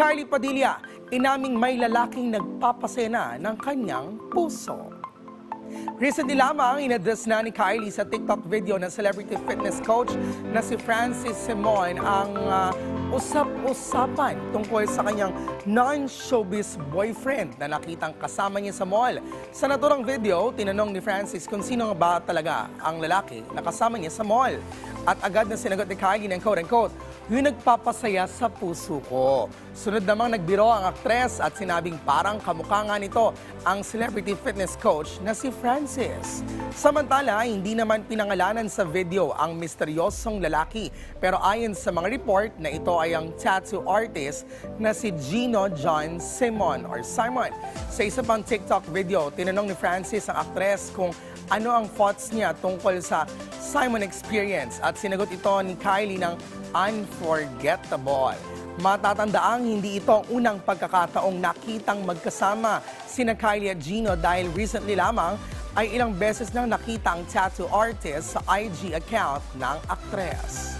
Kylie Padilla, inaming may lalaking nagpapasena ng kanyang puso. Recently lamang, inaddress na ni Kylie sa TikTok video ng celebrity fitness coach na si Francis Simon ang ah, usap-usapan tungkol sa kanyang non-showbiz boyfriend na nakitang kasama niya sa mall. Sa naturang video, tinanong ni Francis kung sino ba talaga ang lalaki na kasama niya sa mall. At agad na sinagot ni Kylie ng quote-unquote, yung nagpapasaya sa puso ko. Sunod namang nagbiro ang aktres at sinabing parang kamukha nga nito ang celebrity fitness coach na si Francis. Samantala, hindi naman pinangalanan sa video ang misteryosong lalaki. Pero ayon sa mga report na ito ay ang tattoo artist na si Gino John Simon or Simon. Sa isa pang TikTok video, tinanong ni Francis ang aktres kung ano ang thoughts niya tungkol sa Simon experience at sinagot ito ni Kylie ng unforgettable. Matatandaang hindi ito ang unang pagkakataong nakitang magkasama sina Kylie at Gino dahil recently lamang ay ilang beses nang nakita ang tattoo artist sa IG account ng aktres.